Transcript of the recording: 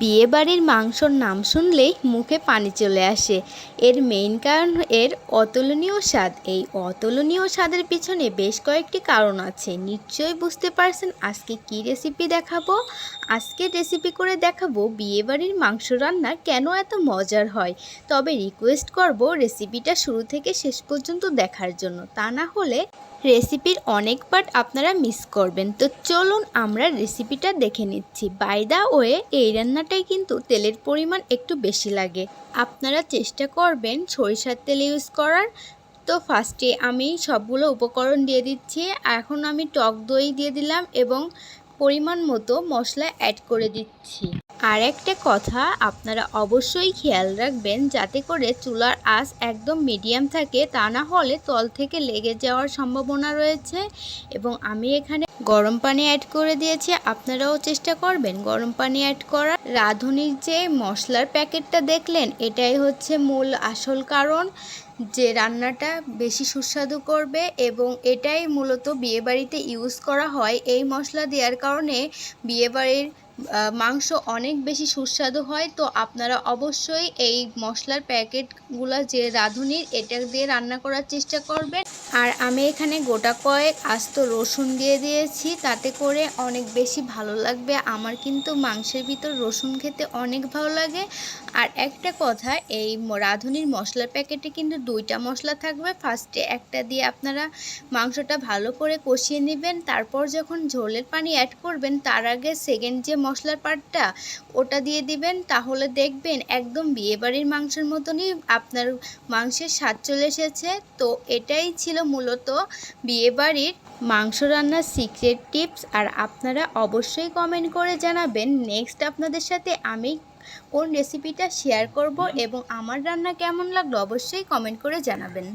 বিয়েবাড়ির মাংসর নাম শুনলেই মুখে পানি চলে আসে। এর মেইন কারণ এর অতুলনীয় স্বাদ। এই অতুলনীয় স্বাদের পিছনে বেশ কয়েকটি কারণ আছে। নিশ্চয়ই বুঝতে পারছেন আজকে কি রেসিপি দেখাবো? আজকে রেসিপি করে দেখাবো বিয়েবাড়ির মাংস রান্না কেন এত মজার হয়। তবে রিকোয়েস্ট করব রেসিপিটা শুরু থেকে শেষ পর্যন্ত দেখার জন্য। তা না হলে রেসিপির অনেক পার্ট আপনারা মিস করবেন। তো চলুন আমরা রেসিপিটা দেখে নিচ্ছি। বাই দা ওয়ে এই রান্নাটাই কিন্তু তেলের পরিমাণ একটু বেশি লাগে। আপনারা চেষ্টা করবেন সরিষার তেল ইউজ করার। তো ফার্স্টে আমি সবগুলো উপকরণ দিয়ে দিচ্ছি। এখন আমি টক দই দিয়ে দিলাম এবং পরিমাণ মতো মশলা অ্যাড করে দিচ্ছি। আর একটা কথা, আপনারা অবশ্যই খেয়াল রাখবেন যাতে করে চুলার আঁচ একদম মিডিয়াম থাকে, তা না হলে তল থেকে লেগে যাওয়ার সম্ভাবনা রয়েছে। এবং আমি এখানে গরম পানি অ্যাড করে দিয়েছি, আপনারাও চেষ্টা করবেন গরম পানি অ্যাড করার। রাঁধুনির যে মশলার প্যাকেটটা দেখলেন, এটাই হচ্ছে মূল আসল কারণ যে রান্নাটা বেশি সুস্বাদু করবে এবং এটাই মূলত বিয়েবাড়িতে ইউজ করা হয় এই মশলা দেওয়ার কারণে। বিয়েবাড়ির মাংস অনেক বেশি সুস্বাদু হয়, তো আপনারা অবশ্যই এই মশলার প্যাকেটগুলো যে রাঁধুনির, এটা দিয়ে রান্না করার চেষ্টা করবেন। আর আমি এখানে গোটা কয়েক আস্ত রসুন দিয়ে দিয়েছি, তাতে করে অনেক বেশি ভালো লাগবে। আমার কিন্তু মাংসের ভিতর রসুন খেতে অনেক ভালো লাগে। আর একটা কথা, এই রাঁধুনির মশলার প্যাকেটে কিন্তু দুইটা মশলা থাকবে। ফার্স্টে একটা দিয়ে আপনারা মাংসটা ভালো করে কষিয়ে নেবেন, তারপর যখন ঝোলের পানি অ্যাড করবেন, তার আগে সেকেন্ড যে মশলার পাটটা ওটা দিয়ে দিবেন তাহলে দেখবেন একদম বিয়েবাড়ির মাংসের মতনই আপনার মাংসের স্বাদ চলে এসেছে। তো এটাই ছিল মূলত বিয়েবাড়ির মাংস রান্নার সিক্রেট টিপস আর আপনারা অবশ্যই কমেন্ট করে জানাবেন। নেক্সট আপনাদের সাথে আমি কোন রেসিপিটা শেয়ার করব এবং আমার রান্না কেমন লাগল অবশ্যই কমেন্ট করে জানাবেন।